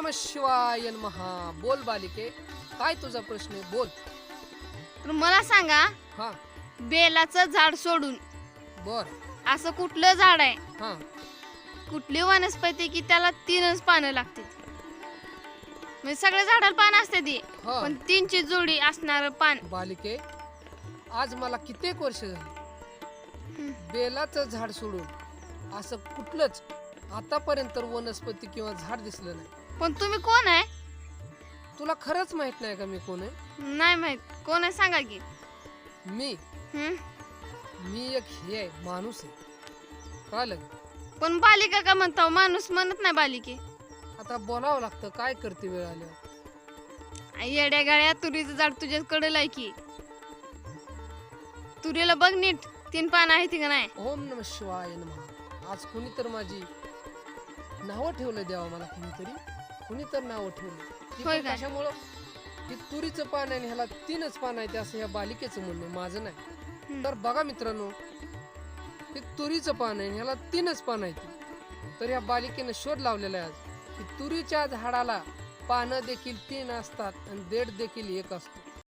नम शिवाय महा बोल बालिके काय तुझा प्रश्न आहे? बोल. तर मला सांगा हा. बेलाचं झाड सोडून. बर. असं कुठलं झाड आहे? हा. कुठली वनस्पती की त्याला तीनच पानं लागतील? म्हणजे सगळ्या झाडाला पान असते ती हा. पण तीनची जोडी असणार पान. बालिके आज मला कित्येक वर्ष झाली. बेलाचं झाड सोडून असं कुठलंच आतापर्यंत वनस्पती किंवा झाड दिसलं नाही. पण तुम्ही कोण आहे? तुला खरंच माहीत नाही का मी कोण आहे? नाही माहीत. कोण आहे सांगा की. मी? मी एक हे आहे माणूस आहे. कळलं का? पण बालिका का म्हणता माणूस म्हणत नाही बालिके. आता बोलावं लागतं काय करते वेळ आल्यावर? येड्या गाड्या तुरीचं झाड तुझ्याकडे आहे की. तुरीला बघ नीट तीन पान आहे का नाही? ओम नम शिवाय नमः. आज कुणी तर माझी नावं ठेवलं द्यावं मला कुणीतरी. कुणी तर नावं ठेवलं. होय? कशामुळं? की तुरीचं पान आहे आणि ह्याला तीनच पान आहे असं ह्या बालिकेचं म्हणणं आहे, माझं नाही. हम्म. तर बघा मित्रांनो हे तुरीचं पान आहे आणि ह्याला तीनच पान आहे तर ह्या बालिकेनं शोध लावलेला आहे आज की तुरीच्या झाडाला पानं देखील तीन असतात आणि देठ देखील एक असतो.